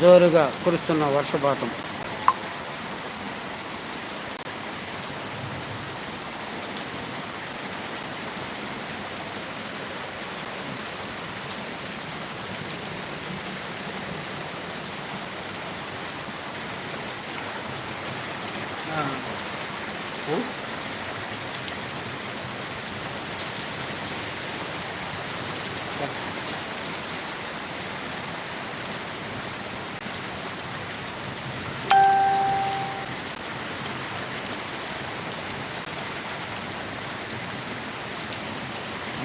జోరుగా కురుస్తున్న వర్షపాతం.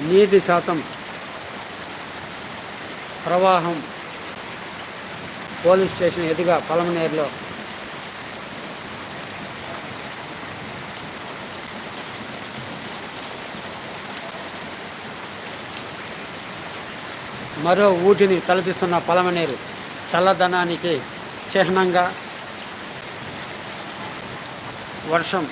నీటి శాతం ప్రవాహం పోలీస్ స్టేషన్ ఎదుగా పలమనేరులో. మరో ఊటిని తలపిస్తున్న పలమనేరు చల్లదనానికి చిహ్నంగా వర్షం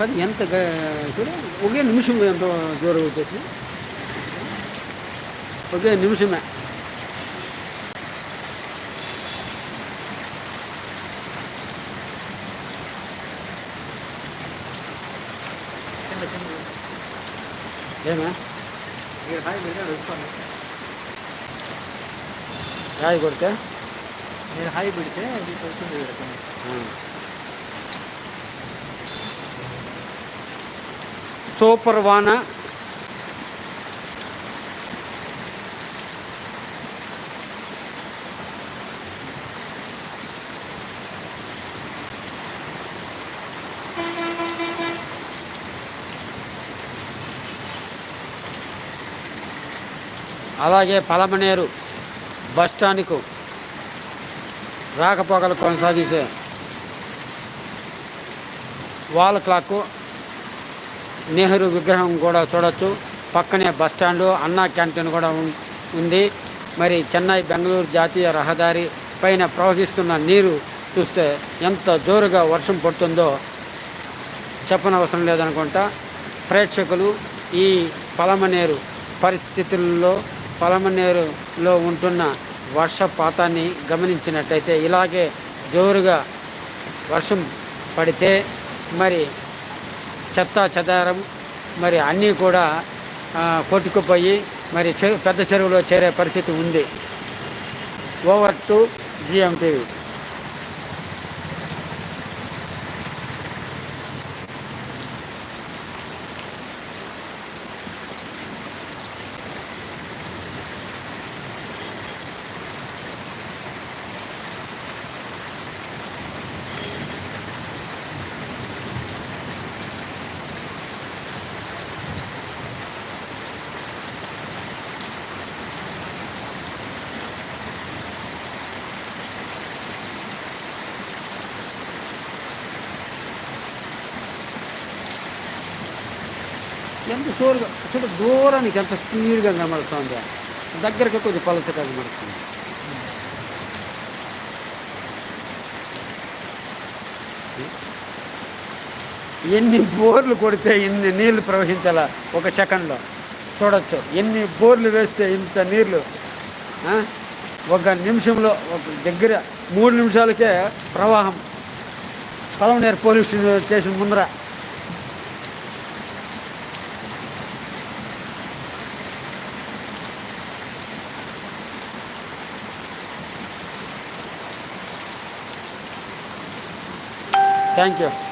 కానీ ఎంత చూడు ఒకే నిమిషం ఎంత దూరం వచ్చేసి ఒకే నిమిషమే. కింద కింద ఏమే? రాయి కొడితే? మీరు హాయి పెడితే అది వస్తుంది సూపర్ వాన అలాగే పలమనేరు బస్టాండ్కు రాకపోకలు కొనసాగించే వాల్ క్లాక్ నెహ్రూ విగ్రహం కూడా చూడొచ్చు. పక్కనే బస్ అన్నా క్యాంటీన్ కూడా ఉం- ఉంది. మరి చెన్నై బెంగళూరు జాతీయ రహదారి పైన ప్రవహిస్తున్న నీరు చూస్తే ఎంత జోరుగా వర్షం పడుతుందో చెప్పనవసరం లేదనుకుంటా. ప్రేక్షకులు ఈ పలమనేరు పరిస్థితుల్లో పలమనేరులో ఉంటున్న వర్షపాతాన్ని గమనించినట్టయితే ఇలాగే జోరుగా వర్షం పడితే మరి చెత్త చెదారం మరి అన్నీ కూడా కొట్టుకుపోయి మరి చె పెద్ద చెరువులో చేరే పరిస్థితి ఉంది. ఓవర్ టు జిఎంటీవీ ఎంత జోరుగా చూడ దూరానికి ఎంత స్పీడ్గా కనబడుతుంది. దగ్గరకి కొద్ది పలస కనబడుతుంది. ఎన్ని బోర్లు కొడితే ఇన్ని నీళ్ళు ప్రవహించాలా ఒక సెకండ్లో? చూడొచ్చు. ఎన్ని బోర్లు వేస్తే ఇంత నీళ్ళు? ఒక నిమిషంలో ఒక దగ్గర మూడు నిమిషాలకే ప్రవాహం. పలమనేరు పోలీస్ స్టేషన్ ముందర. Thank you.